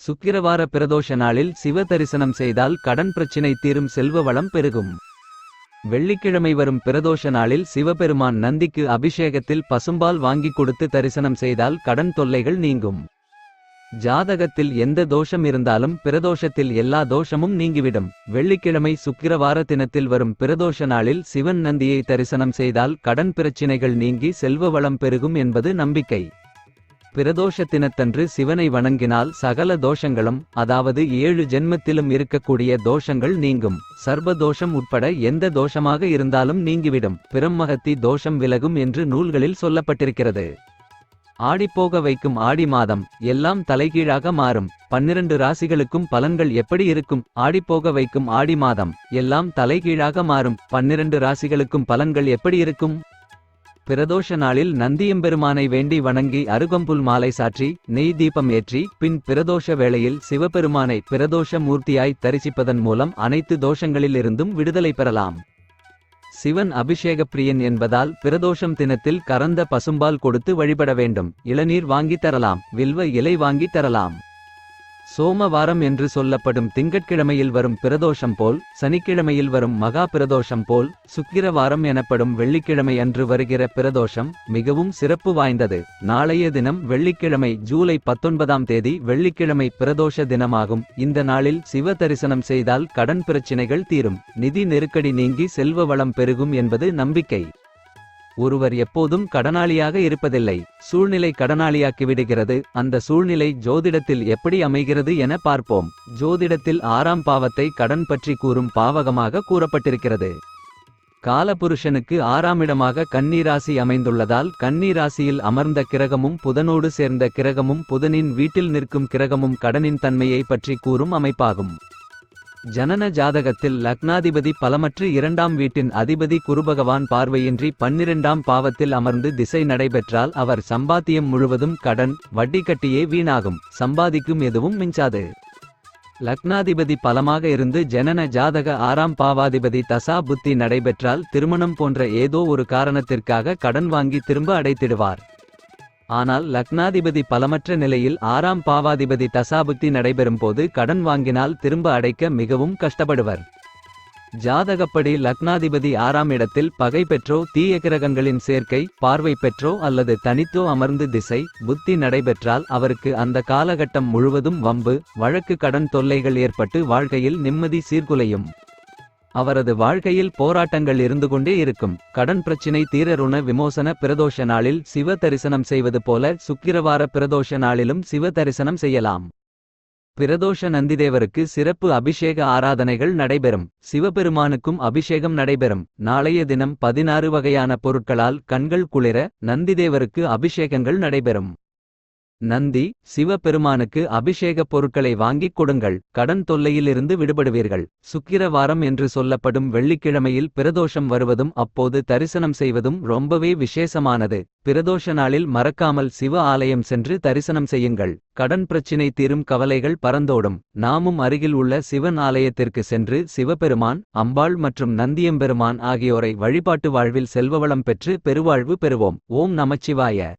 சுக்கிரவார பிரதோஷ நாளில் சிவ தரிசனம் செய்தால் கடன் பிரச்சினை தீரும் செல்வ வளம் பெருகும். வெள்ளிக்கிழமை வரும் பிரதோஷ நாளில் சிவபெருமான் நந்திக்கு அபிஷேகத்தில் பசும்பால் வாங்கிக் கொடுத்து தரிசனம் செய்தால் கடன் தொல்லைகள் நீங்கும். ஜாதகத்தில் எந்த தோஷம் இருந்தாலும் பிரதோஷத்தில் எல்லா தோஷமும் நீங்கிவிடும். வெள்ளிக்கிழமை சுக்கிரவார தினத்தில் வரும் பிரதோஷ நாளில் சிவன் நந்தியை தரிசனம் செய்தால் கடன் பிரச்சினைகள் நீங்கி செல்வ வளம் பெருகும் என்பது நம்பிக்கை. பிரதோஷத்தினத்தன்று சிவனை வணங்கினால் சகல தோஷங்களும் அதாவது ஏழு ஜென்மத்திலும் இருக்கக்கூடிய தோஷங்கள் நீங்கும். சர்வ தோஷம் உட்பட எந்த தோஷமாக இருந்தாலும் நீங்கிவிடும். பிரம்மகத்தி தோஷம் விலகும் என்று நூல்களில் சொல்லப்பட்டிருக்கிறது. ஆடிப்போக வைக்கும் ஆடி மாதம் எல்லாம் தலைகீழாக மாறும். பன்னிரண்டு ராசிகளுக்கும் பலன்கள் எப்படி இருக்கும்? ஆடிப்போக வைக்கும் ஆடி மாதம் எல்லாம் தலைகீழாக மாறும். பன்னிரண்டு ராசிகளுக்கும் பலன்கள் எப்படி இருக்கும்? பிரதோஷ நாளில் நந்தியம்பெருமானை வேண்டி வணங்கி அருகம்புல் மாலை சாற்றி நெய் தீபம் ஏற்றி பின் பிரதோஷ வேளையில் சிவபெருமானை பிரதோஷ மூர்த்தியாய் தரிசிப்பதன் மூலம் அனைத்து தோஷங்களிலிருந்தும் விடுதலை பெறலாம். சிவன் அபிஷேக பிரியன் என்பதால் பிரதோஷம் தினத்தில் கறந்த பசும்பால் கொடுத்து வழிபட வேண்டும். இளநீர் வாங்கித் தரலாம். வில்வ இலை வாங்கித் தரலாம். சோமவாரம் என்று சொல்லப்படும் திங்கட்கிழமையில் வரும் பிரதோஷம் போல் சனிக்கிழமையில் வரும் மகா பிரதோஷம் போல் சுக்கிரவாரம் எனப்படும் வெள்ளிக்கிழமை அன்று வருகிற பிரதோஷம் மிகவும் சிறப்பு வாய்ந்தது. நாளைய தினம் வெள்ளிக்கிழமை ஜூலை பத்தொன்பதாம் தேதி வெள்ளிக்கிழமை பிரதோஷ தினமாகும். இந்த நாளில் சிவ தரிசனம் செய்தால் கடன் பிரச்சினைகள் தீரும். நிதி நெருக்கடி நீங்கி செல்வ வளம் பெருகும் என்பது நம்பிக்கை. ஒருவர் எப்போதும் கடனாளியாக இருப்பதில்லை. சூழ்நிலை கடனாளியாக்கிவிடுகிறது. அந்த சூழ்நிலை ஜோதிடத்தில் எப்படி அமைகிறது என பார்ப்போம். ஜோதிடத்தில் ஆறாம் பாவத்தை கடன் பற்றி கூறும் பாவகமாக கூறப்பட்டிருக்கிறது. காலபுருஷனுக்கு ஆறாமிடமாக கன்னிராசி அமைந்துள்ளதால் கன்னிராசியில் அமர்ந்த கிரகமும் புதனோடு சேர்ந்த கிரகமும் புதனின் வீட்டில் நிற்கும் கிரகமும் கடனின் தன்மையை பற்றி கூறும் அமைப்பாகும். ஜனன ஜாதகத்தில் லக்னாதிபதி பலமற்று இரண்டாம் வீட்டின் அதிபதி குருபகவான் பார்வையின்றி பன்னிரெண்டாம் பாவத்தில் அமர்ந்து திசை நடைபெற்றால் அவர் சம்பாத்தியம் முழுவதும் கடன் வட்டி கட்டியே வீணாகும். சம்பாதிக்கும் எதுவும் மிஞ்சாது. லக்னாதிபதி பலமாக இருந்து ஜனன ஜாதக ஆறாம் பாவாதிபதி தசா புத்தி நடைபெற்றால் திருமணம் போன்ற ஏதோ ஒரு காரணத்திற்காக கடன் வாங்கி திரும்ப அடைத்திடுவார். ஆனால் லக்னாதிபதி பலமற்ற நிலையில் ஆறாம் பாவாதிபதி தசாபுத்தி நடைபெறும் போது கடன் வாங்கினால் திரும்ப அடைக்க மிகவும் கஷ்டப்படுவர். ஜாதகப்படி லக்னாதிபதி ஆறாம் இடத்தில் பகை பெற்றோ தீய கிரகங்களின் சேர்க்கை பார்வை பெற்றோ அல்லது தனித்தோ அமர்ந்து திசை புத்தி நடைபெற்றால் அவருக்கு அந்த காலகட்டம் முழுவதும் வம்பு வழக்கு கடன் தொல்லைகள் ஏற்பட்டு வாழ்க்கையில் நிம்மதி சீர்குலையும். அவரது வாழ்க்கையில் போராட்டங்கள் இருந்து கொண்டே இருக்கும். கடன் பிரச்சினை தீரருண விமோசன பிரதோஷ நாளில் சிவ தரிசனம் செய்வது போல சுக்கிரவார பிரதோஷ நாளிலும் சிவ தரிசனம் செய்யலாம். பிரதோஷ நந்திதேவருக்கு சிறப்பு அபிஷேக ஆராதனைகள் நடைபெறும். சிவபெருமானுக்கும் அபிஷேகம் நடைபெறும். நாளைய தினம் பதினாறு வகையான பொருட்களால் கண்கள் குளிர நந்திதேவருக்கு அபிஷேகங்கள் நடைபெறும். நந்தி சிவபெருமானுக்கு அபிஷேகப் பொருட்களை வாங்கிக் கொடுங்கள் கடன் தொல்லையிலிருந்து விடுபடுவீர்கள் சுக்கிரவாரம் என்று சொல்லப்படும் வெள்ளிக்கிழமையில் பிரதோஷம் வருவதும் அப்போது தரிசனம் செய்வதும் ரொம்பவே விசேஷமானது. பிரதோஷ நாளில் மறக்காமல் சிவ ஆலயம் சென்று தரிசனம் செய்யுங்கள் கடன் பிரச்சினை தீரும் கவலைகள் பறந்தோடும். நாமும் அருகில் உள்ள சிவன் ஆலயத்திற்கு சென்று சிவபெருமான் அம்பாள் மற்றும் நந்தியம்பெருமான் ஆகியோரை வழிபாட்டு வாழ்வில் செல்வவளம் பெற்று பெருவாழ்வு பெறுவோம். ஓம் நமச்சிவாய.